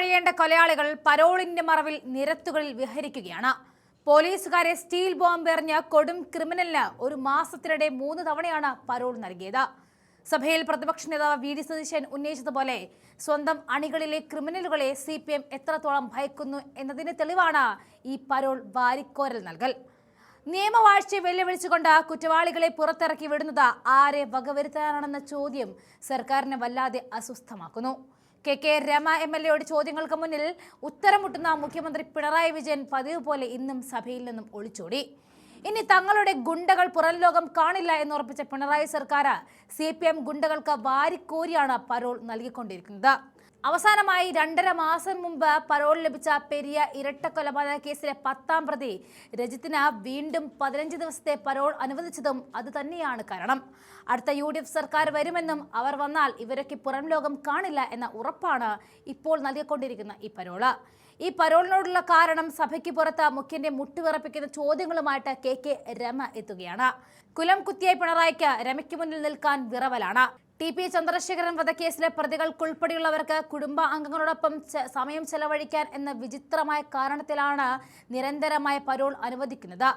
കഴിയേണ്ട കൊലയാളികൾ പരോളിന്റെ മറവിൽ നിരത്തുകളിൽ വിഹരിക്കുകയാണ്. പോലീസുകാരെ steel bomb എറിഞ്ഞ കൊടും ക്രിമിനലിന് ഒരു മാസത്തിനിടെ മൂന്ന് തവണയാണ് പരോൾ നൽകിയത്. സഭയിൽ പ്രതിപക്ഷ നേതാവ് വി ഡി സതീശൻ ഉന്നയിച്ചതുപോലെ സ്വന്തം അണികളിലെ ക്രിമിനലുകളെ സി പി എം എത്രത്തോളം ഭയക്കുന്നു എന്നതിന് തെളിവാണ് ഈ പരോൾ വാരിക്കോരൽ നൽകൽ. നിയമവാഴ്ച വെല്ലുവിളിച്ചുകൊണ്ട് കുറ്റവാളികളെ പുറത്തിറക്കി വിടുന്നത് ആരെ വകവരുത്താനാണെന്ന ചോദ്യം സർക്കാരിനെ വല്ലാതെ അസ്വസ്ഥമാക്കുന്നു. K K Rema M L എയുടെ ചോദ്യങ്ങൾക്ക് മുന്നിൽ ഉത്തരമുട്ടുന്ന മുഖ്യമന്ത്രി പിണറായി വിജയൻ പതിവ് പോലെ ഇന്നും സഭയിൽ നിന്നും ഒളിച്ചോടി. ഇനി തങ്ങളുടെ ഗുണ്ടകൾ പുറം ലോകം കാണില്ല എന്നുറപ്പിച്ച പിണറായി സർക്കാർ സി പി എം ഗുണ്ടകൾക്ക് വാരിക്കോരിയാണ് പരോൾ നൽകിക്കൊണ്ടിരിക്കുന്നത്. അവസാനമായി രണ്ടര മാസം മുമ്പ് പരോൾ ലഭിച്ച പെരിയ ഇരട്ട കൊലപാതക കേസിലെ പത്താം പ്രതി രജിത്തിന് വീണ്ടും പതിനഞ്ച് ദിവസത്തെ പരോൾ അനുവദിച്ചതും അത് തന്നെയാണ് കാരണം. അടുത്ത യു സർക്കാർ വരുമെന്നും അവർ വന്നാൽ ഇവരൊക്കെ പുറം ലോകം കാണില്ല എന്ന ഉറപ്പാണ് ഇപ്പോൾ നൽകിക്കൊണ്ടിരിക്കുന്ന ഈ പരോൾ. ഈ പരോളിനോടുള്ള കാരണം സഭയ്ക്ക് പുറത്ത് മുഖ്യന്റെ മുട്ടുവിറപ്പിക്കുന്ന ചോദ്യങ്ങളുമായിട്ട് കെ കെ രമ എത്തുകയാണ്. കുലം കുത്തിയായി പിണറായിക്ക് രമയ്ക്ക് മുന്നിൽ നിൽക്കാൻ വിറവലാണ്. ടി പി ചന്ദ്രശേഖരൻ വധക്കേസിലെ പ്രതികൾക്കുൾപ്പെടെയുള്ളവർക്ക് കുടുംബ അംഗങ്ങളോടൊപ്പം സമയം ചെലവഴിക്കാൻ എന്ന വിചിത്രമായ കാരണത്തിലാണ് നിരന്തരമായ പരോൾ അനുവദിക്കുന്നത്.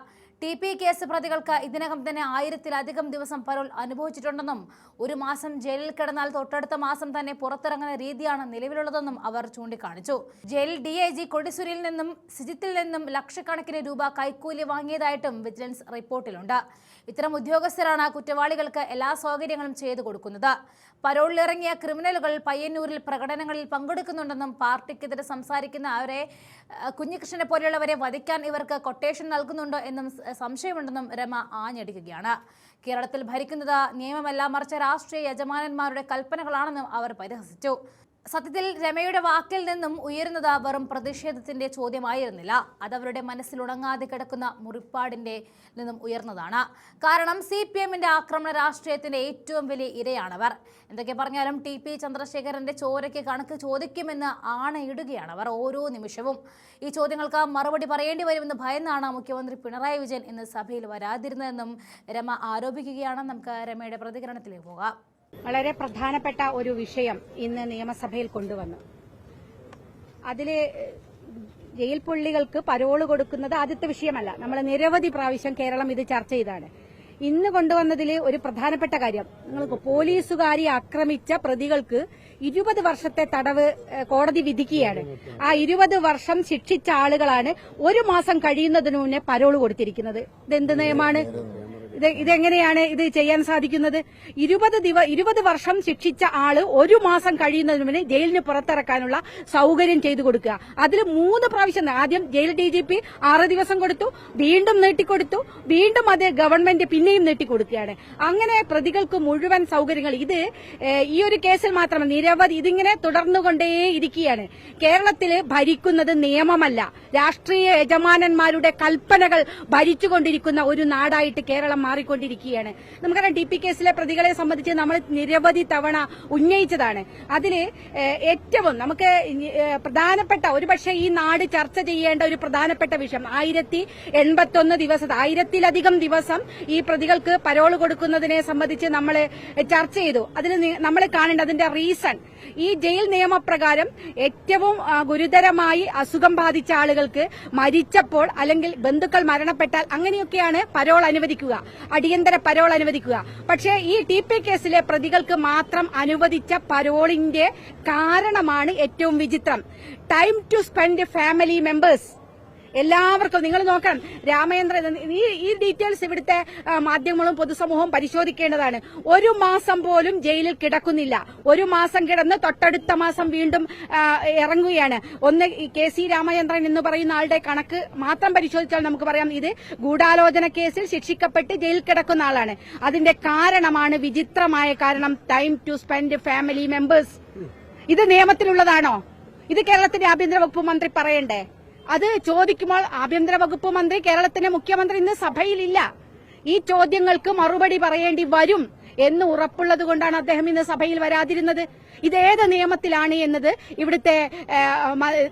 ടി പി കേസ് പ്രതികൾക്ക് ഇതിനകം തന്നെ ആയിരത്തിലധികം ദിവസം പരോൾ അനുഭവിച്ചിട്ടുണ്ടെന്നും ഒരു മാസം ജയിലിൽ കിടന്നാൽ തൊട്ടടുത്ത മാസം തന്നെ പുറത്തിറങ്ങുന്ന രീതിയാണ് നിലവിലുള്ളതെന്നും അവർ ചൂണ്ടിക്കാണിച്ചു. ജയിൽ ഡി ഐ ജി കൊടിസുരിയിൽ നിന്നും സിജിത്തിൽ നിന്നും ലക്ഷക്കണക്കിന് രൂപ കൈക്കൂലി വാങ്ങിയതായിട്ടും വിജിലൻസ് റിപ്പോർട്ടിലുണ്ട്. ഇത്തരം ഉദ്യോഗസ്ഥരാണ് കുറ്റവാളികൾക്ക് എല്ലാ സൗകര്യങ്ങളും ചെയ്തു കൊടുക്കുന്നത്. പരോളിലിറങ്ങിയ ക്രിമിനലുകൾ പയ്യന്നൂരിൽ പ്രകടനങ്ങളിൽ പങ്കെടുക്കുന്നുണ്ടെന്നും പാർട്ടിക്കെതിരെ സംസാരിക്കുന്ന അവരെ കുഞ്ഞികൃഷ്ണനെ പോലെയുള്ളവരെ വധിക്കാൻ ഇവർക്ക് കൊട്ടേഷൻ നൽകുന്നുണ്ടോ എന്നും സംശയമുണ്ടെന്നും രമ ആഞ്ഞടിക്കുകയാണ്. കേരളത്തിൽ ഭരിക്കുന്നത് നിയമമല്ല മറിച്ച് രാഷ്ട്രീയ യജമാനന്മാരുടെ കൽപ്പനകളാണെന്നും അവർ പരിഹസിച്ചു. സത്യത്തിൽ രമയുടെ വാക്കിൽ നിന്നും ഉയരുന്നത് വെറും പ്രതിഷേധത്തിന്റെ ചോദ്യമായിരുന്നില്ല. അതവരുടെ ഉണങ്ങാതെ കിടക്കുന്ന മുറിപ്പാടിന്റെ നിന്നും ഉയർന്നതാണ്. കാരണം സി പി എമ്മിന്റെ ആക്രമണ രാഷ്ട്രീയത്തിന്റെ ഏറ്റവും വലിയ ഇരയാണവർ. എന്തൊക്കെ പറഞ്ഞാലും ടി പി ചന്ദ്രശേഖരന്റെ ചോരയ്ക്ക് കണക്ക് ചോദിക്കുമെന്ന് അവർ ഓരോ നിമിഷവും. ഈ ചോദ്യങ്ങൾക്ക് മറുപടി പറയേണ്ടി വരുമെന്ന് ഭയന്നാണ് മുഖ്യമന്ത്രി പിണറായി വിജയൻ ഇന്ന് സഭയിൽ വരാതിരുന്നതെന്നും രമ ആരോപിക്കുകയാണ് നമുക്ക് രമയുടെ പ്രതികരണത്തിലേക്ക് പോകാം. വളരെ പ്രധാനപ്പെട്ട ഒരു വിഷയം ഇന്ന് നിയമസഭയിൽ കൊണ്ടുവന്നു. അതിൽ ജയിൽ പുള്ളികൾക്ക് പരോൾ കൊടുക്കുന്നത് ആദ്യത്തെ വിഷയമല്ല. നമ്മൾ നിരവധി പ്രാവശ്യം കേരളം ഇത് ചർച്ച ചെയ്താണ്. ഇന്ന് കൊണ്ടുവന്നതിൽ ഒരു പ്രധാനപ്പെട്ട കാര്യം. നിങ്ങൾക്ക് പോലീസുകാരി ആക്രമിച്ച പ്രതികൾക്ക് ഇരുപത് വർഷത്തെ തടവ് കോടതി വിധിക്കുകയാണ്. ആ ഇരുപത് വർഷം ശിക്ഷിച്ച ആളുകളാണ് ഒരു മാസം കഴിയുന്നതിന് മുന്നേ പരോൾ കൊടുത്തിരിക്കുന്നത്. ഇതെന്ത് നിയമമാണ് ഇത് ഇതെങ്ങനെയാണ് ഇത് ചെയ്യാൻ സാധിക്കുന്നത്? ഇരുപത് ദിവ ഇരുപത് വർഷം ശിക്ഷിച്ച ആൾ ഒരു മാസം കഴിയുന്നതിന് മുന്നേ ജയിലിന് പുറത്തിറക്കാനുള്ള സൗകര്യം ചെയ്തു കൊടുക്കുക. അതിൽ മൂന്ന് പ്രാവശ്യം ആദ്യം ജയിൽ ഡി ജി പി ആറ് ദിവസം കൊടുത്തു വീണ്ടും നീട്ടിക്കൊടുത്തു വീണ്ടും അത് ഗവൺമെന്റ് പിന്നെയും നീട്ടിക്കൊടുക്കുകയാണ്. അങ്ങനെ പ്രതികൾക്ക് മുഴുവൻ സൗകര്യങ്ങൾ. ഇത് ഈ ഒരു കേസിൽ മാത്രമല്ല നിരവധി ഇതിങ്ങനെ തുടർന്നുകൊണ്ടേ ഇരിക്കുകയാണ് കേരളത്തിൽ ഭരിക്കുന്നത് നിയമമല്ല. രാഷ്ട്രീയ യജമാനന്മാരുടെ കൽപ്പനകൾ ഭരിച്ചുകൊണ്ടിരിക്കുന്ന ഒരു നാടായിട്ട് കേരളം മാറിക്കൊണ്ടിരിക്കുകയാണ്. നമുക്കറിയാം ഡി പി കേസിലെ പ്രതികളെ സംബന്ധിച്ച് നമ്മൾ നിരവധി തവണ ഉന്നയിച്ചതാണ്. അതിൽ ഏറ്റവും നമുക്ക് പ്രധാനപ്പെട്ട ഒരുപക്ഷെ ഈ നാട് ചർച്ച ചെയ്യേണ്ട ഒരു പ്രധാനപ്പെട്ട വിഷയം ആയിരത്തി എൺപത്തൊന്ന് ദിവസം ആയിരത്തിലധികം ദിവസം ഈ പ്രതികൾക്ക് പരോൾ കൊടുക്കുന്നതിനെ സംബന്ധിച്ച് നമ്മൾ ചർച്ച ചെയ്തു. അതിൽ നമ്മൾ കാണേണ്ട അതിന്റെ റീസൺ ഈ ജയിൽ നിയമപ്രകാരം ഏറ്റവും ഗുരുതരമായി അസുഖം ബാധിച്ച ആളുകൾക്ക് മരിച്ചപ്പോൾ അല്ലെങ്കിൽ ബന്ധുക്കൾ മരണപ്പെട്ടാൽ അങ്ങനെയൊക്കെയാണ് പരോൾ അനുവദിക്കുക. അടിയന്തര പരോൾ അനുവദിക്കുക. പക്ഷേ ഈ ടി പി കേസിലെ പ്രതികൾക്ക് മാത്രം അനുവദിച്ച പരോളിന്റെ കാരണമാണ് ഏറ്റവും വിചിത്രം. Time to spend family members എല്ലാവർക്കും നിങ്ങൾ നോക്കണം. രാമചന്ദ്രൻ ഈ ഈ ഡീറ്റെയിൽസ് ഇവിടുത്തെ മാധ്യമങ്ങളും പൊതുസമൂഹവും പരിശോധിക്കേണ്ടതാണ്. ഒരു മാസം പോലും ജയിലിൽ കിടക്കുന്നില്ല. ഒരു മാസം കിടന്ന് തൊട്ടടുത്ത മാസം വീണ്ടും ഇറങ്ങുകയാണ്. ഒന്ന് കെ സി രാമചന്ദ്രൻ എന്ന് പറയുന്ന ആളുടെ കണക്ക് മാത്രം പരിശോധിച്ചാൽ നമുക്ക് പറയാം ഇത് ഗൂഢാലോചന കേസിൽ ശിക്ഷിക്കപ്പെട്ട് ജയിലിൽ കിടക്കുന്ന ആളാണ്. അതിന്റെ കാരണമാണ് വിചിത്രമായ കാരണം time to spend family members ഇത് നിയമത്തിലുള്ളതാണോ? ഇത് കേരളത്തിന്റെ ആഭ്യന്തര വകുപ്പ് മന്ത്രി പറയണ്ടേ? അത് ചോദിക്കുമ്പോൾ ആഭ്യന്തര വകുപ്പ് മന്ത്രി കേരളത്തിന്റെ മുഖ്യമന്ത്രി ഇന്ന് സഭയിലില്ല. ഈ ചോദ്യങ്ങൾക്ക് മറുപടി പറയേണ്ടി വരും എന്ന് ഉറപ്പുള്ളത് കൊണ്ടാണ് അദ്ദേഹം ഇന്ന് സഭയിൽ വരാതിരുന്നത്. ഇത് ഇതേത് നിയമത്തിലാണ് എന്നത് ഇവിടുത്തെ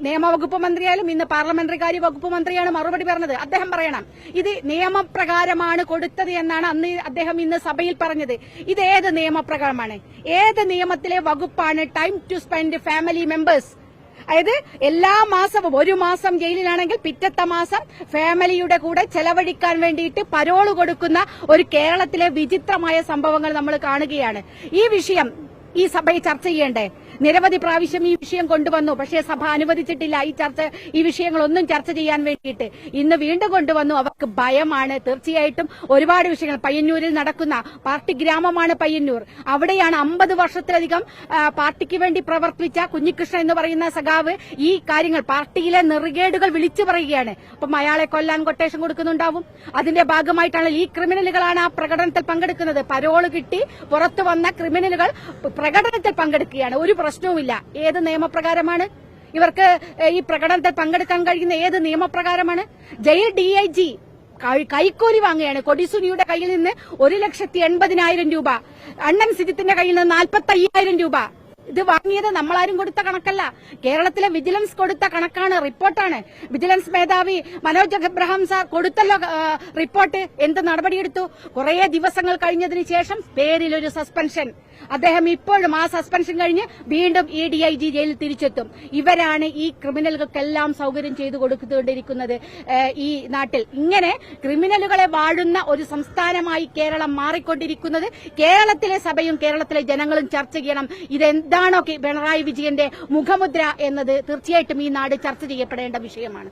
നിയമവകുപ്പ് മന്ത്രിയായാലും ഇന്ന് പാർലമെന്ററി കാര്യ വകുപ്പ് മന്ത്രിയാണ് മറുപടി പറഞ്ഞത്. അദ്ദേഹം പറയണം ഇത് നിയമപ്രകാരമാണ് കൊടുത്തത് എന്നാണ് അന്ന് അദ്ദേഹം ഇന്ന് സഭയിൽ പറഞ്ഞത്. ഇത് ഏത് നിയമപ്രകാരമാണ്? ഏത് നിയമത്തിലെ വകുപ്പാണ് time to spend family members? അതായത് എല്ലാ മാസവും ഒരു മാസം ജയിലിലാണെങ്കിൽ പിറ്റത്തെ മാസം ഫാമിലിയുടെ കൂടെ ചെലവഴിക്കാൻ വേണ്ടിയിട്ട് പരോൾ കൊടുക്കുന്ന ഒരു കേരളത്തിലെ വിചിത്രമായ സംഭവങ്ങൾ നമ്മൾ കാണുകയാണ്. ഈ വിഷയം ഈ സഭയിൽ ചർച്ച ചെയ്യണ്ടേ? നിരവധി പ്രാവശ്യം ഈ വിഷയം കൊണ്ടുവന്നു. പക്ഷേ സഭ അനുവദിച്ചിട്ടില്ല ഈ ചർച്ച ഈ വിഷയങ്ങളൊന്നും ചർച്ച ചെയ്യാൻ വേണ്ടിയിട്ട്. ഇന്ന് വീണ്ടും കൊണ്ടുവന്നു. അവർക്ക് ഭയമാണ്. തീർച്ചയായിട്ടും ഒരുപാട് വിഷയങ്ങൾ. പയ്യന്നൂരിൽ നടക്കുന്ന പാർട്ടി ഗ്രാമമാണ് പയ്യന്നൂർ. അവിടെയാണ് അമ്പത് വർഷത്തിലധികം പാർട്ടിക്ക് വേണ്ടി പ്രവർത്തിച്ച കുഞ്ഞികൃഷ്ണൻ എന്ന് പറയുന്ന സഖാവ് ഈ കാര്യങ്ങൾ പാർട്ടിയിലെ നെറുകേടുകൾ വിളിച്ചു പറയുകയാണ്. അപ്പം അയാളെ കൊല്ലാൻ കൊട്ടേഷൻ കൊടുക്കുന്നുണ്ടാവും. അതിന്റെ ഭാഗമായിട്ടാണ് ഈ ക്രിമിനലുകളാണ് ആ പ്രകടനത്തിൽ പങ്കെടുക്കുന്നത്. പരോൾ കിട്ടി പുറത്തു വന്ന ക്രിമിനലുകൾ പ്രകടനത്തിൽ പങ്കെടുക്കുകയാണ്. ഒരു പ്രശ്നവുമില്ല. ഏത് നിയമപ്രകാരമാണ്? ഇവർക്ക് ഈ പ്രകടനത്തിൽ പങ്കെടുക്കാൻ കഴിയുന്ന ഏത് നിയമപ്രകാരമാണ്? ജയിൽ ഡിഐജി കൈക്കൂലി വാങ്ങുകയാണ്. കൊടിസുനിയുടെ കയ്യിൽ നിന്ന് ഒരു ലക്ഷത്തി എൺപതിനായിരം രൂപ. അണ്ണൻ സിജിത്തിന്റെ കയ്യിൽ നിന്ന് നാൽപ്പത്തി അയ്യായിരം രൂപ. ഇത് വാങ്ങിയത് നമ്മളാരും കൊടുത്ത കണക്കല്ല. കേരളത്തിലെ വിജിലൻസ് കൊടുത്ത കണക്കാണ് റിപ്പോർട്ടാണ്. വിജിലൻസ് മേധാവി മനോജ് എബ്രഹാം സാർ കൊടുത്തല്ലോ റിപ്പോർട്ട്. എന്ത് നടപടിയെടുത്തു? കുറേ ദിവസങ്ങൾ കഴിഞ്ഞതിന് ശേഷം പേരിലൊരു സസ്പെൻഷൻ. അദ്ദേഹം ഇപ്പോഴും ആ സസ്പെൻഷൻ കഴിഞ്ഞ് വീണ്ടും ഇ ഡി ഐ ജി ജയിലിൽ തിരിച്ചെത്തും. ഇവരാണ് ഈ ക്രിമിനലുകൾക്കെല്ലാം സൗകര്യം ചെയ്തു കൊടുത്തുകൊണ്ടിരിക്കുന്നത് ഈ നാട്ടിൽ. ഇങ്ങനെ ക്രിമിനലുകളെ വാഴുന്ന ഒരു സംസ്ഥാനമായി കേരളം മാറിക്കൊണ്ടിരിക്കുന്നത് കേരളത്തിലെ സഭയും കേരളത്തിലെ ജനങ്ങളും ചർച്ച ചെയ്യണം. ഇതെന്താണോ കെ- പിണറായി വിജയന്റെ മുഖമുദ്ര എന്നത് തീർച്ചയായിട്ടും ഈ നാട് ചർച്ച ചെയ്യപ്പെടേണ്ട വിഷയമാണ്.